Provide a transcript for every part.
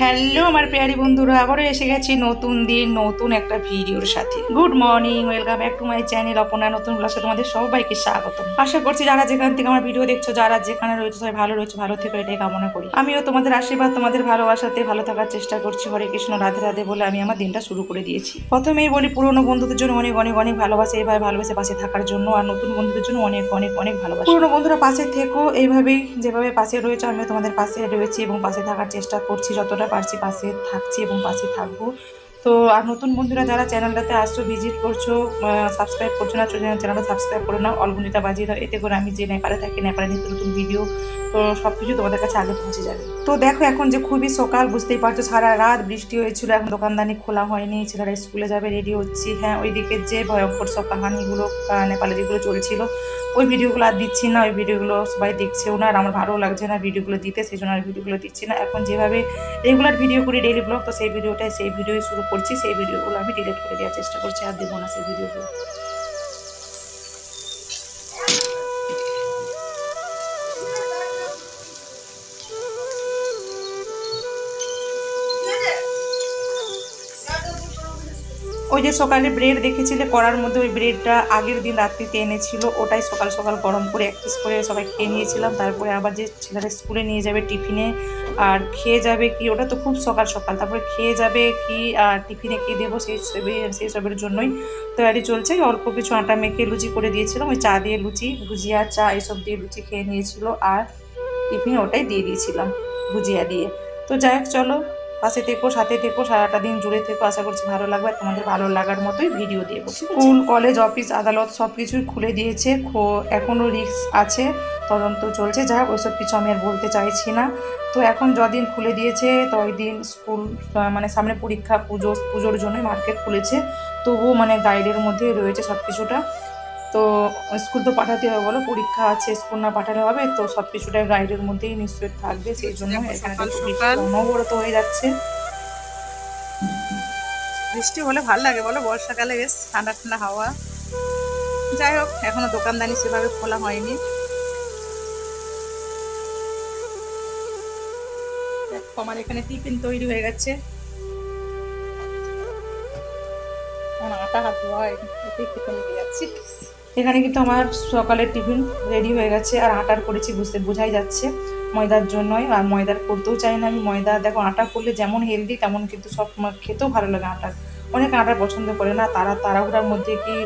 Hello আমার পেয়ারি বন্ধুরা, আবারও এসে গেছি নতুন দিন, নতুন একটা ভিডিওর সাথে। Good morning welcome back to my channel অপনা নতুন ক্লাসে তোমাদের সবাইকে স্বাগত আশা করছি যারা যেখান থেকে আমার ভিডিও দেখছ, যারা যেখানে রয়েছে, সবাই ভালো রয়েছে, ভালো থেকে, এটাই কামনা করি। আমিও তোমাদের আশীর্বাদ, তোমাদের ভালোবাসাতে ভালো থাকার চেষ্টা করছি। হরে কৃষ্ণ, রাধে রাধে বলে আমি আমার দিনটা শুরু করে দিয়েছি। প্রথমেই বলি, পুরনো বন্ধুদের জন্য অনেক অনেক অনেক ভালোবাসা এইভাবে ভালোবেসে পাশে থাকার জন্য আর নতুন বন্ধুদের জন্য অনেক অনেক অনেক ভালোবাসা। পুরনো বন্ধুরা পাশে থেকো এইভাবেই যেভাবে পাশে রয়েছে, আমিও তোমাদের পাশে রয়েছি এবং পাশে থাকার চেষ্টা করছি, যতটা পারছি, পাশে থাকছি এবং পাশে থাকব। তো আর নতুন বন্ধুরা যারা চ্যানেলটাতে আসছো, ভিজিট করছ সাবস্ক্রাইব করছ না চ্যানেলটা সাবস্ক্রাইব করো না অলগুনিটা বাজিয়ে দাও, এতে করে আমি যে নেপালে থাকি, নেপালে নিত্য নতুন ভিডিও তো সব কিছু তোমাদের কাছে আগে পৌঁছে যাবে। তো দেখো এখন যে খুবই সকাল, বুঝতেই পারছ, সারা রাত বৃষ্টি হয়েছিল, এখন দোকানদানি খোলা হয়নি, ছেলেরা স্কুলে যাবে রেডি হচ্ছি। হ্যাঁ ওইদিকে যে ভয়ঙ্কর সব কাহানিগুলো নেপালে যেগুলো চলছিল ওই ভিডিওগুলো আর দিচ্ছি না, ওই ভিডিওগুলো সবাই দেখছেও না আর আমার ভালো লাগছে না ভিডিওগুলো দিতে সেই জন্য আর ভিডিওগুলো দিচ্ছি না। এখন যেভাবে রেগুলার ভিডিও করি ডেলি ব্লগ তো সেই ভিডিওটাই, সেই ভিডিওই শুরু করছি, সেই ভিডিওগুলো আমি ডিলিট করে দেওয়ার চেষ্টা করছি, আর দেবো না সেই ভিডিওগুলো। ওই যে সকালে ব্রেড দেখেছিলে করার মধ্যে ওই ব্রেডটা আগের দিন রাত্রিতে এনেছিল, ওটাই সকাল সকাল গরম করে এক পিস করে সবাই খেয়ে নিয়েছিলাম। তারপরে আবার যে ছেলেরা স্কুলে নিয়ে যাবে টিফিনে আর খেয়ে যাবে কি, ওটা তো খুব সকাল সকাল, তারপরে খেয়ে যাবে কি, আর টিফিনে কি দেবো সেই সেই সবের জন্যই তৈরি চলছে। অল্প কিছু আটা মেখে লুচি করে দিয়েছিলাম, ওই চা দিয়ে লুচি, ভুজিয়া, চা এসব দিয়ে লুচি খেয়ে নিয়েছিল, আর টিফিনে ওটাই দিয়ে দিয়েছিলাম, ভুজিয়া দিয়ে। তো যাই হোক, চলো পাশে থেকো সাথে থেকো সারাটা দিন জুড়ে থেকো। আশা করছি ভালো লাগবে। আর তোমাদের ভালো লাগার মতোই ভিডিও দেবো স্কুল কলেজ অফিস আদালত সব কিছুই খুলে দিয়েছে। খো- এখনও রিস্ক আছে। তদন্ত চলছে। যা ওইসব কিছু আমি আর বলতে চাইছি না। তো এখন যদিন খুলে দিয়েছে তো ওই দিন স্কুল মানে সামনে পরীক্ষা পুজো পুজোর জন্যই মার্কেট খুলেছে। তবুও মানে গাইডের মধ্যে রয়েছে সব কিছুটা তো স্কুল তো পাঠাতে হবে বলো পরীক্ষা আছে স্কুল না পাঠালে হবে তো সব কিছুটাই গাইডের মধ্যেই নিশ্চয়ই থাকবে সেই জন্য এখানে অনবরত হয়ে যাচ্ছে। বৃষ্টি হলে ভালো লাগে বলো বর্ষাকালে বেশ ঠান্ডা ঠান্ডা হাওয়া। যাই হোক এখনও দোকানদানি সেভাবে খোলা হয়নি। আমার এখানে টিফিন তৈরি হয়ে গেছে। আটা হাত ধোয়া লেগে যাচ্ছি। এখানে কিন্তু আমার সকালের টিফিন রেডি হয়ে গেছে আর আটার করেছি বুঝতে বোঝাই যাচ্ছে ময়দার জন্যই। আর ময়দার করতেও চাই না আমি। ময়দা, দেখো, আটা করলে যেমন হেলদি তেমন কিন্তু সব খেতেও ভালো লাগে আটার অনেক আটা পছন্দ করে না। তারা তাড়াহুড়ার মধ্যে কি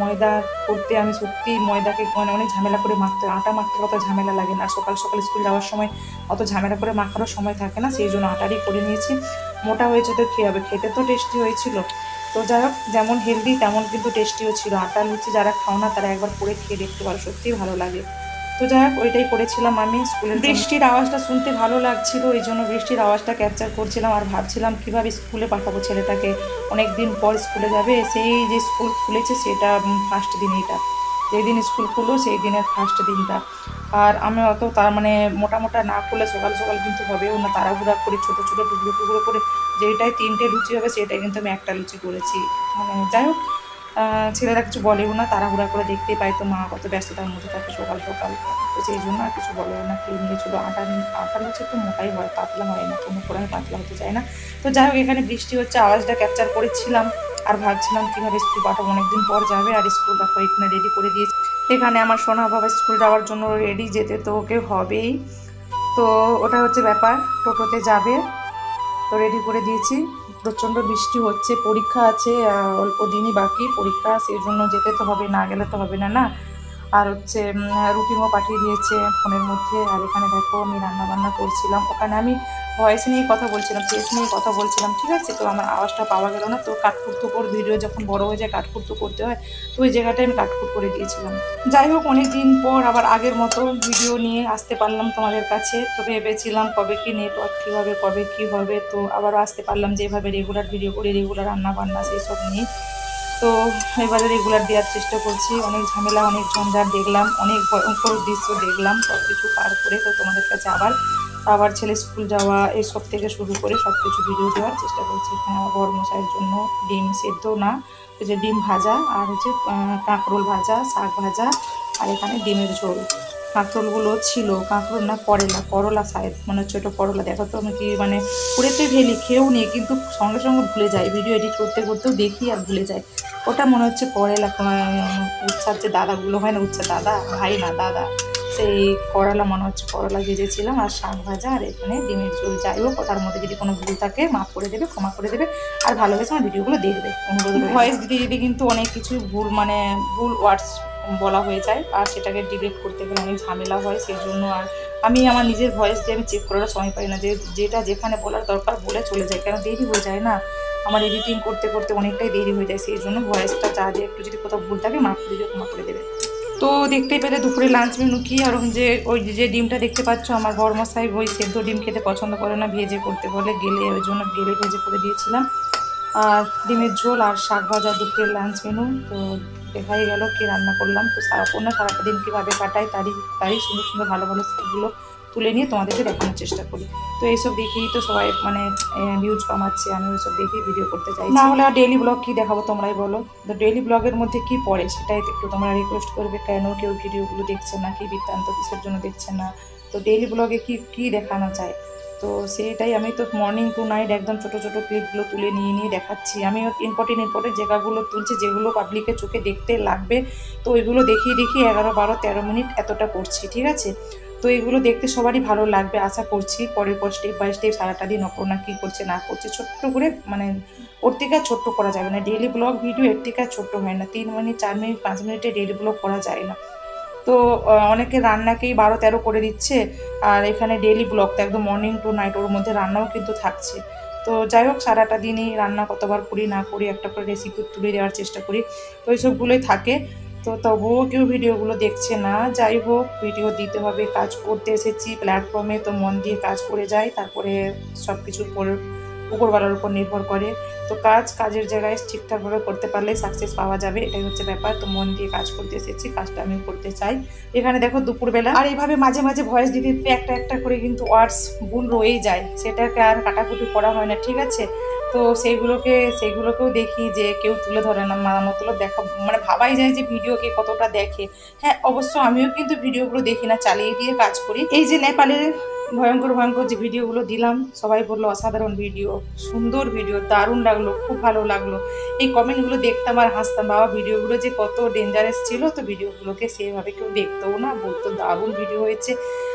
ময়দা করতে আমি সত্যি ময়দাকে মানে অনেক ঝামেলা করে মাখতে। আটা মাখতে কত ঝামেলা লাগে না। সকাল সকাল স্কুল যাওয়ার সময় অত ঝামেলা করে মাখারও সময় থাকে না। সেই জন্য আটারই করে নিয়েছি। মোটা হয়েছে তো খেয়ে হবে? খেতে তো টেস্টি হয়েছিল। তো যাই হোক, যেমন হেলদি তেমন কিন্তু টেস্টিও ছিল। আটা লুচি যারা খাও না, তারা একবার করে খেয়ে দেখতে পারো, সত্যিই ভালো লাগে। তো যাই হোক, ওইটাই করেছিলাম আমি স্কুলের বৃষ্টির আওয়াজটা শুনতে ভালো লাগছিল এই জন্য বৃষ্টির আওয়াজটা ক্যাপচার করছিলাম আর ভাবছিলাম কীভাবে স্কুলে পাঠাবো ছেলেটাকে। অনেক দিন পর স্কুলে যাবে, সেই যে স্কুল খুলেছে, সেটা ফার্স্ট দিন এটা। যেই দিন স্কুল খুললো, সেই দিনের ফার্স্ট দিনটা। আর আমি অত তার মানে মোটা মোটা না করলে সকাল সকাল কিন্তু হবেও না। তাড়াহুড়া করে, ছোটো ছোটো টুকরো টুকরো করে যেটাই তিনটে লুচি হবে, সেটাই কিন্তু আমি একটা লুচি করেছি। মানে যাই হোক ছেলেরা কিছু বলেও না, তাড়াহুড়া করে দেখতেই পাই তো মা কত ব্যস্ততার মধ্যে থাকে সকাল সকাল। তো সেই জন্য আর কিছু বলেও না খেয়ে নিয়েছিল আটা আটা লুচি একটু মোটাই হয়, পাতলা হয় না, কোনো করে পাতলা হতে চাই না। তো যাই হোক, এখানে বৃষ্টি হচ্ছে, আওয়াজটা ক্যাপচার করেছিলাম আর ভাবছিলাম কীভাবে স্কুল পাঠাবো, অনেকদিন পর যাবে আর স্কুল দেখো, এখানে রেডি করে দিয়েছি। এখানে আমার সোনা বাবা স্কুল যাওয়ার জন্য রেডি যেতে তো ওকে হবেই। তো ওটা হচ্ছে ব্যাপার, টোটোতে যাবে, তো রেডি করে দিয়েছি। প্রচণ্ড বৃষ্টি হচ্ছে, পরীক্ষা আছে অল্প দিনই বাকি, পরীক্ষা সেই জন্য যেতে তো হবে, না গেলে তো হবে না না? আর হচ্ছে রুটিনও পাঠিয়ে দিয়েছে ফোনের মধ্যে। আর এখানে দেখো, আমি রান্নাবান্না করছিলাম। ওখানে আমি ভয়েস নিয়ে কথা বলছিলাম ফেস নিয়ে কথা বলছিলাম, ঠিক আছে? তো আমার আওয়াজটা পাওয়া গেল না। তো কাটকুট তো করে ভিডিও যখন বড় হয়ে যায় কাটকুট তো করতে হয়, তো ওই জায়গাটায় আমি কাটকুট করে দিয়েছিলাম। যাই হোক, অনেক দিন পর আবার আগের মতো ভিডিও নিয়ে আসতে পারলাম তোমাদের কাছে। তো ভেবেছিলাম কবে কি নেটওয়ার্ক ঠিক হবে, কবে কি হবে? তো আবারও আসতে পারলাম যেভাবে রেগুলার ভিডিও করি রেগুলার রান্না বান্না সেই সব নিয়ে। তো এবারে রেগুলার দেওয়ার চেষ্টা করছি। অনেক ঝামেলা, অনেক ঝঞ্ঝাট দেখলাম, অনেক ভয়ঙ্কর দৃশ্য দেখলাম সব কিছু পার করে তো তোমাদের কাছে আবার আবার ছেলে স্কুল যাওয়া এসব থেকে শুরু করে সব কিছু ভিডিও দেওয়ার চেষ্টা করছি। এখানে আমার বড় মশাইয়ের জন্য ডিম সেদ্ধ না হচ্ছে ডিম ভাজা আর হচ্ছে কাঁকরোল ভাজা, শাক ভাজা আর এখানে ডিমের ঝোল। কাঁকরোলগুলো ছিল, কাঁকরোল না, করলা করলা সাহেব মানে ওটা করলা। দেখো তো আমি কি মানে পুরেতে ফেলি, খেয়েও নিই কিন্তু সঙ্গে সঙ্গে ভুলে যাই। ভিডিও এডিট করতে করতেও দেখি আর ভুলে যাই। ওটা মনে হচ্ছে করলা উচ্ছার যে দাদাগুলো হয় না উচ্ছা দাদা, ভাই না, দাদা। সেই করলা মনে হচ্ছে করলা ভেজেছিলাম আর শাক ভাজা আর এখানে ডিমের ঝোল। যাই হোক, তার মধ্যে যদি কোনো ভুল থাকে, মাফ করে দেবে, ক্ষমা করে দেবে। আর ভালোবেসে আমার ভিডিওগুলো দেখবে। অনুরোধ ভয়েস দিতে দিতে কিন্তু অনেক কিছু ভুল মানে ভুল ওয়ার্ডস বলা হয়ে যায় আর সেটাকে ডিলিট করতে গেলে অনেক ঝামেলা হয় সেই জন্য আর আমি আমার নিজের ভয়েস দিয়ে আমি চেক করার সময় পাই না যে যেটা যেখানে বলার দরকার বলে চলে যায়, কেন দেরি হয়ে যায় না? আমার এডিটিং করতে করতে অনেকটাই দেরি হয়ে যায় সেই জন্য ভয়েসটা যা যে একটু যদি কোথাও ভুল থাকে মাফ করে ক্ষমা করে দেবে। তো দেখতেই পেলে দুপুরে লাঞ্চ মেনু কি আর যে, ওই যে ডিমটা দেখতে পাচ্ছ, আমার বর্মশাই ওই সেদ্ধ ডিম খেতে পছন্দ করে না, ভেজে করতে বলে গেলে, ওই জন্য গেলে ভেজে করে দিয়েছিলাম। আর ডিমের ঝোল আর শাক ভাজা দুপুরের লাঞ্চ মেনু তো দেখাই গেল, কি রান্না করলাম। তো সারাক্ষণ না সারাটা দিন কীভাবে কাটাই, তারই তারই সুন্দর সুন্দর ভালো ভালো স্টেপগুলো তুলে নিয়ে তোমাদেরকে দেখানোর চেষ্টা করি। তো এইসব দেখেই তো সবাই মানে ভিউজ কামাচ্ছে আমি ওইসব দেখেই ভিডিও করতে চাই না হলে আর ডেইলি ব্লগ কী দেখাবো তোমরাই বলো? তো ডেইলি ব্লগের মধ্যে কি পড়ে সেটাই একটু তোমরা রিকোয়েস্ট করবে, কেন কেউ ভিডিওগুলো দেখছে না, কি বৃত্তান্ত কিসের জন্য দেখছে না? তো ডেইলি ব্লগে কি কি দেখানো চায় তো সেটাই আমি তো মর্নিং টু নাইট একদম ছোটো ছোটো ক্লিপগুলো তুলে নিয়ে নিয়ে দেখাচ্ছি। আমি ইম্পর্টেন্ট ইম্পর্টেন্ট জায়গাগুলো তুলছি যেগুলো পাবলিকের চোখে দেখতে লাগবে। তো ওইগুলো দেখিয়ে দেখিয়ে এগারো, বারো, তেরো মিনিট এতটা করছি, ঠিক আছে? তো এগুলো দেখতে সবারই ভালো লাগবে, আশা করছি। পরের পর স্টেপ বাই স্টেপ সারাটা দিন অপর্ণা কী করছে, না করছে, ছোট্ট করে মানে ওর থেকে আর ছোট্ট করা যাবে না। ডেলি ব্লগ ভিডিও এর থেকে ছোট্ট হয় না। তিন মিনিট, চার মিনিট, পাঁচ মিনিটে ডেইলি ব্লগ করা যায় না। তো অনেকে রান্নাকেই বারো তেরো করে দিচ্ছে। আর এখানে ডেইলি ব্লগ তো একদম মর্নিং টু নাইট ওর মধ্যে রান্নাও কিন্তু থাকছে। তো যাই হোক, সারাটা দিনই রান্না কতবার করি, না করি, একটা করে রেসিপি তুলে দেওয়ার চেষ্টা করি, তো এইসবগুলোই থাকে। তো তবুও কেউ ভিডিওগুলো দেখছে না। যাই হোক, ভিডিও দিতে হবে, কাজ করতে এসেছি প্ল্যাটফর্মে তো মন দিয়ে কাজ করে যাই, তারপরে সব কিছুর পরে উপরওয়ালার উপর নির্ভর করে। তো কাজ, কাজের জায়গায় ঠিকঠাকভাবে করতে পারলে সাকসেস পাওয়া যাবে। এটাই হচ্ছে ব্যাপার। তো মন দিয়ে কাজ করতে এসেছি, কাজটা আমি করতে চাই। এখানে দেখো দুপুরবেলা। আর এইভাবে মাঝে মাঝে ভয়েস দিতে দিতে একটা একটা করে কিন্তু ওয়ার্ডস ভুল রয়েই যায়। সেটাকে আর কাটাকুটি করা হয় না, ঠিক আছে? তো সেইগুলোকে, সেইগুলোকেও দেখি যে কেউ তুলে ধরে না মতলব দেখা মানে ভাবাই যায় যে ভিডিওকে কতটা দেখে। হ্যাঁ অবশ্য আমিও কিন্তু ভিডিওগুলো দেখি না, চালিয়ে দিয়ে কাজ করি। এই যে নেপালের ভয়ঙ্কর ভয়ঙ্কর যে ভিডিওগুলো দিলাম, সবাই বলল অসাধারণ ভিডিও, সুন্দর ভিডিও, দারুণ লাগল, খুব ভালো লাগল। এই কমেন্টগুলো দেখতাম আর হাসতাম, বাবা ভিডিওগুলো যে কত ডেঞ্জারাস ছিল, তো ভিডিওগুলোকে সেভাবে কেউ দেখতেও না বলতো দারুণ ভিডিও হয়েছে।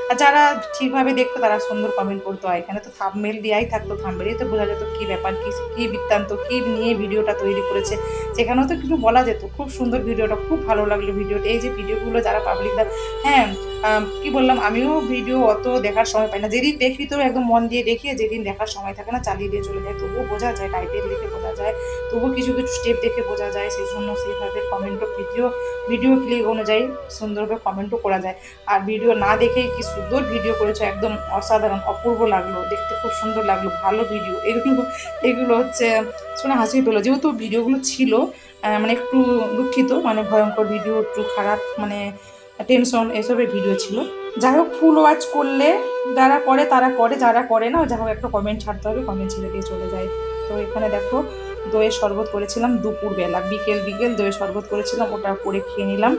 আর যারা ঠিকভাবে দেখতো, তারা সুন্দর কমেন্ট করতো। আর এখানে তো থামমেল দেওয়াই থাকতো থামমেলেই তো বোঝা যেত কী ব্যাপার, কী কী বৃত্তান্ত, কী নিয়ে ভিডিওটা তৈরি করেছে। সেখানেও তো কিছু বলা যেত, খুব সুন্দর ভিডিওটা, খুব ভালো লাগল ভিডিওটা এই যে ভিডিওগুলো যারা পাবলিক হ্যাঁ কি বললাম, আমিও ভিডিও অত দেখার সময় পাই না। যেদিন দেখি তো একদম মন দিয়ে দেখি, যেদিন দেখার সময় থাকে না, চালিয়ে দিয়ে চলে যায়। তবুও বোঝা যায় টাইটেল দেখে বোঝা যায়। তবুও কিছু কিছু স্টেপ দেখে বোঝা যায় সেই জন্য সেইভাবে কমেন্টও ভিডিও ভিডিও ক্লিক অনুযায়ী সুন্দরভাবে কমেন্টও করা যায়। আর ভিডিও না দেখেই কি সুন্দর ভিডিও করেছ, একদম অসাধারণ, অপূর্ব লাগল। দেখতে খুব সুন্দর লাগল, ভালো ভিডিও এগুলো এগুলো হচ্ছে, শুনে হাসি পেল। যেহেতু ভিডিওগুলো ছিল মানে একটু দুঃখিত মানে ভয়ঙ্কর ভিডিও একটু খারাপ মানে টেনশন এসবের ভিডিও ছিল। যাই হোক ফুল ওয়াচ করলে যারা করে তারা করে, যারা করে না, যাই হোক, একটা কমেন্ট ছাড়তে হবে কমেন্ট ছেড়ে দিয়ে চলে যায়। তো এখানে দেখো, দইয়ের শরবত করেছিলাম দুপুরবেলা। বিকেল বিকেল দইয়ের শরবত করেছিলাম, ওটা করে খেয়ে নিলাম।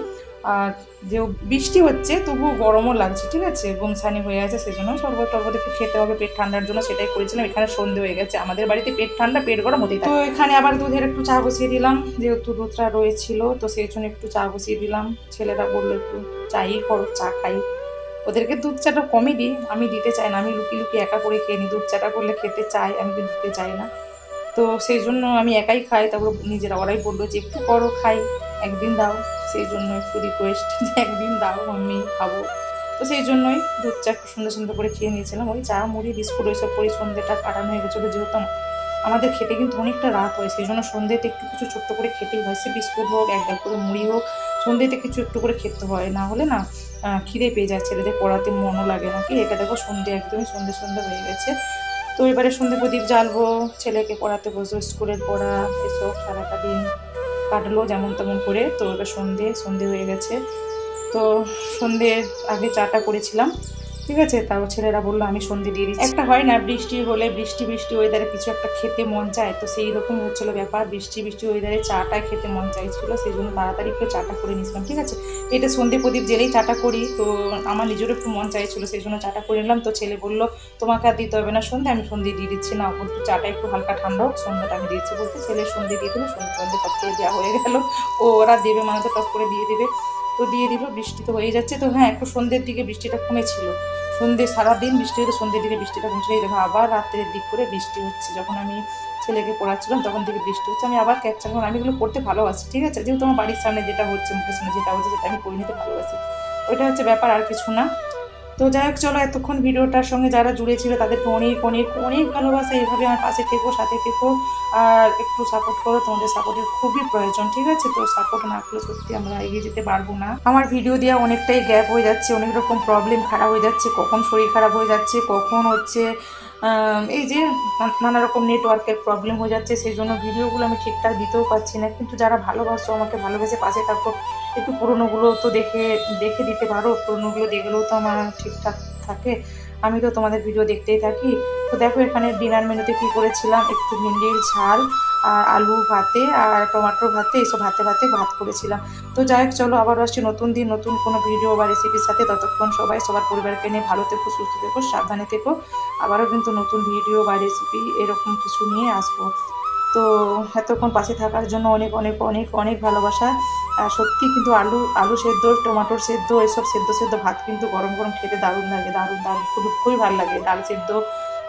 আর যে বৃষ্টি হচ্ছে তবু গরমও লাগছে, ঠিক আছে? গুমছানি হয়ে আছে, সেজন্য শরবত টরবত একটু খেতে হবে পেট ঠান্ডার জন্য, সেটাই করেছিলাম। এখানে সন্ধে হয়ে গেছে। আমাদের বাড়িতে পেট ঠান্ডা, পেট গরম হতেই তো এখানে আবার দুধের একটু চা বসিয়ে দিলাম, যেহেতু দুধটা রয়েছিল, তো সেই জন্য একটু চা বসিয়ে দিলাম। ছেলেরা বলল, একটু চাই, করো, চা খাই। ওদেরকে দুধ চাটা কমই দিই, আমি দিতে চাই না, আমি লুকিয়ে লুকিয়ে একা করে খেয়ে নিই। দুধ চাটা করলে খেতে চাই, আমি কিন্তু দিতে চাই না। তো সেই জন্য আমি একাই খাই, তারপর নিজেরা, ওরাই বলল যে, একটু করো, খাই। একদিন দাও, সেই জন্য একটু রিকোয়েস্ট যে একদিন দাও, আমি খাব। তো সেই জন্যই দুধ চা একটু সুন্দর সুন্দর করে খেয়ে নিয়েছিলাম। ওই চা, মুড়ি, বিস্কুট, ওইসব করে সন্ধ্যেটা কাটানো হয়ে গেছিল। যেহেতু আমাদের খেতে কিন্তু অনেকটা রাত হয়, সেই জন্য সন্ধ্যেতে একটু কিছু ছোট্ট করে খেতেই হয়। সে বিস্কুট হোক, এক ডাল করে মুড়ি হোক, সন্ধ্যেতে কিছু একটু করে খেতে হয়। না হলে না খিদে পেয়ে যায়। ছেলেদের পড়াতে মনও লাগে না। কি এটা দেখো, সন্ধ্যে একদমই সন্ধ্যে সন্ধ্যে হয়ে গেছে। তো এবারে সন্ধ্যে প্রদীপ জ্বালবো, ছেলেকে পড়াতে বসবো, স্কুলের পড়া, এসব সারাটা দিন। কাটলো যেমন তেমন করে। তো ওটা সন্ধে সন্ধে হয়ে গেছে। তো সন্ধ্যের আগে চাটা করেছিলাম। ঠিক আছে? তাও ছেলেরা বলল, আমি সন্ধে দিয়ে দিচ্ছি। একটা হয় না, বৃষ্টি হলে বৃষ্টি বৃষ্টি ওয়েদারে কিছু একটা খেতে মন চায়। তো সেই রকম হচ্ছিল ব্যাপার, বৃষ্টি বৃষ্টি ওয়েদারে চাটা খেতে মন চাইছিল সেই জন্য তাড়াতাড়ি একটু চাটা করে নিয়েছিলাম, ঠিক আছে? এটা সন্ধে প্রদীপ জেলেই চাটা করি, তো আমার নিজেরও একটু মন চাইছিল সেই জন্য চাটা করে নিলাম। তো ছেলে বলল, তোমাকে আর দিতে হবে না সন্ধে, আমি সন্ধে দিয়ে দিচ্ছি। না বলতে চাটা একটু হালকা ঠান্ডা হোক, সন্ধ্যাটা আমি দিচ্ছি বলতে। ছেলে সন্ধে দিয়ে দিল সন্ধে সন্ধে টপ করে দেওয়া হয়ে গেল। ও ওরা দেবে মানে তো টপ করে দিয়ে দেবে। তো দিয়ে দিল, বৃষ্টি তো হয়ে যাচ্ছে। তো হ্যাঁ একটু সন্ধ্যের দিকে বৃষ্টিটা কমেছিল। সন্ধ্যে সারাদিন বৃষ্টি হতো, সন্ধ্যের দিকে বৃষ্টিটা কমছিল। দেখো, আবার রাত্রের দিক করে বৃষ্টি হচ্ছে। যখন আমি ছেলেকে পড়াচ্ছিলাম, তখন থেকে বৃষ্টি হচ্ছে। আমি আবার ক্যাপচার করলাম আমি এগুলো পড়তে ভালোবাসি, ঠিক আছে? যেহেতু আমার বাড়ির সামনে যেটা হচ্ছে, মুখের সামনে যেটা হচ্ছে, সেটা আমি করে নিতে ভালোবাসি। ওইটা হচ্ছে ব্যাপার, আর কিছু না। তো যাই হোক, চলো এতক্ষণ ভিডিওটার সঙ্গে যারা জুড়ে ছিল তাদেরকে অনেক অনেক অনেক ভালোবাসা। এইভাবে আমার পাশে থেকো, সাথে থেকো আর একটু সাপোর্ট করো। তোমাদের সাপোর্টের খুবই প্রয়োজন, ঠিক আছে? তো সাপোর্ট না করলে সত্যি আমরা এগিয়ে যেতে পারব না। আমার ভিডিও দেওয়া অনেকটাই গ্যাপ হয়ে যাচ্ছে, অনেক রকম প্রবলেম খারাপ হয়ে যাচ্ছে। কখন শরীর খারাপ হয়ে যাচ্ছে? কখন হচ্ছে এই যে নানা রকম নেটওয়ার্কের প্রবলেম হয়ে যাচ্ছে সেই জন্য ভিডিওগুলো আমি ঠিকঠাক দিতেও পারছি না। কিন্তু যারা ভালোবাসো, আমাকে ভালোবেসে পাশে থাকো। একটু পুরোনোগুলো তো দেখে দেখে দিতে পারো। পুরোনোগুলো দেখলেও তো আমার ঠিকঠাক থাকে। আমি তো তোমাদের ভিডিও দেখতেই থাকি। তো দেখো এখানে ডিনার মেনুতে কী করেছিলাম? একটু ভিন্ডির ঝাল আর আলু ভাতে আর টমাটো ভাতে এইসব ভাতে ভাতে ভাত করেছিলাম। তো যাই হোক, চলো আবার আসছি নতুন দিন, নতুন কোনো ভিডিও বা রেসিপির সাথে। ততক্ষণ সবাই সবার পরিবারকে নিয়ে ভালো থেকো, সুস্থ থেকো, সাবধানে থেকো। আবারও কিন্তু নতুন ভিডিও বা রেসিপি এরকম কিছু নিয়ে আসব। তো এতক্ষণ পাশে থাকার জন্য অনেক অনেক অনেক অনেক ভালোবাসা। আর সত্যি কিন্তু আলু আলু সেদ্ধ, টমাটোর সেদ্ধ, এসব সেদ্ধ সেদ্ধ ভাত কিন্তু গরম গরম খেতে দারুণ লাগে, দারুণ দারুণ খুব খুবই ভালো লাগে। ডাল সেদ্ধ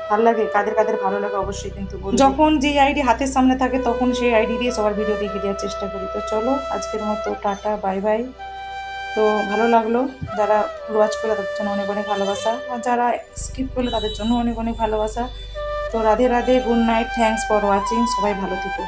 ভালো লাগে, কাদের কাদের ভালো লাগে অবশ্যই কিন্তু যখন যে আইডি হাতের সামনে থাকে তখন সেই আইডি দিয়ে সবার ভিডিও দেখে দেওয়ার চেষ্টা করি। তো চলো, আজকের মতো টাটা বাই বাই তো ভালো লাগল, যারা ওয়াচ করলে তাদের জন্য অনেক অনেক ভালোবাসা, আর যারা স্কিপ করলে তাদের জন্য অনেক অনেক ভালোবাসা। তো Radhe Radhe good night thanks for watching সবাই ভালো থেকো।